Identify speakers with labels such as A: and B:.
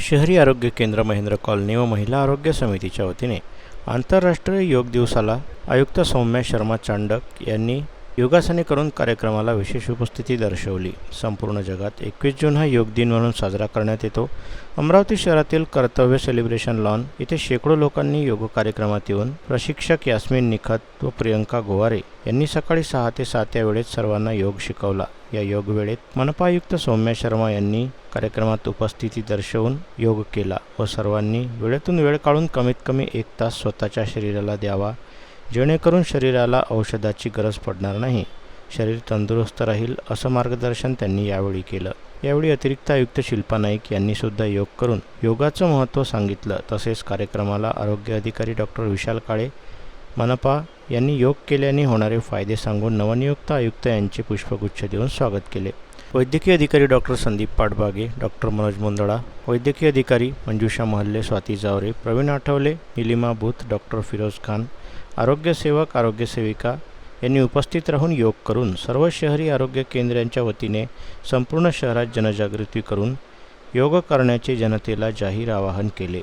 A: शहरी आरोग्य केंद्र महेंद्र कॉलनी व महिला आरोग्य समितीच्या वतीने आंतरराष्ट्रीय योग दिवसाला आयुक्त सौम्या शर्मा चांडक यांनी योगासने करून कार्यक्रमाला विशेष उपस्थिती दर्शवली. संपूर्ण जगात एकवीस जून हा योग दिन म्हणून साजरा करण्यात येतो. अमरावती शहरातील कर्तव्य सेलिब्रेशन लॉन इथे शेकडो लोकांनी योग कार्यक्रमात येऊन प्रशिक्षक यास्मिन निखत व प्रियंका गोवारे यांनी सकाळी सहा ते सात या वेळेत सर्वांना योग शिकवला. या योग वेळेत मनपा सौम्या शर्मा यांनी कार्यक्रमात उपस्थिती दर्शवून योग केला व सर्वांनी वेळेतून वेळ काढून कमीत कमी एक तास स्वतःच्या शरीराला द्यावा जेणेकरून शरीराला औषधाची गरज पडणार नाही. शरीर तंदुरुस्त राहील असं मार्गदर्शन त्यांनी यावेळी केलं. यावेळी अतिरिक्त आयुक्त शिल्पा नाईक यांनी सुद्धा योग करून योगाचं महत्त्व सांगितलं. तसेच कार्यक्रमाला आरोग्य अधिकारी डॉक्टर विशाल काळे मनपा यांनी योग केल्याने होणारे फायदे सांगून नवनियुक्त आयुक्त यांचे पुष्पगुच्छ देऊन स्वागत केले. वैद्यकीय अधिकारी डॉक्टर संदीप पाटबागे डॉक्टर मनोज मुंदडा वैद्यकीय अधिकारी मंजुषा महल्ले स्वाती जावरे प्रवीण आठवले निलिमा भूत डॉक्टर फिरोज खान आरोग्यसेवक आरोग्यसेविका यांनी उपस्थित राहून योग करून सर्व शहरी आरोग्य केंद्रांच्या वतीने संपूर्ण शहरात जनजागृती करून योग करण्याचे जनतेला जाहीर आवाहन केले.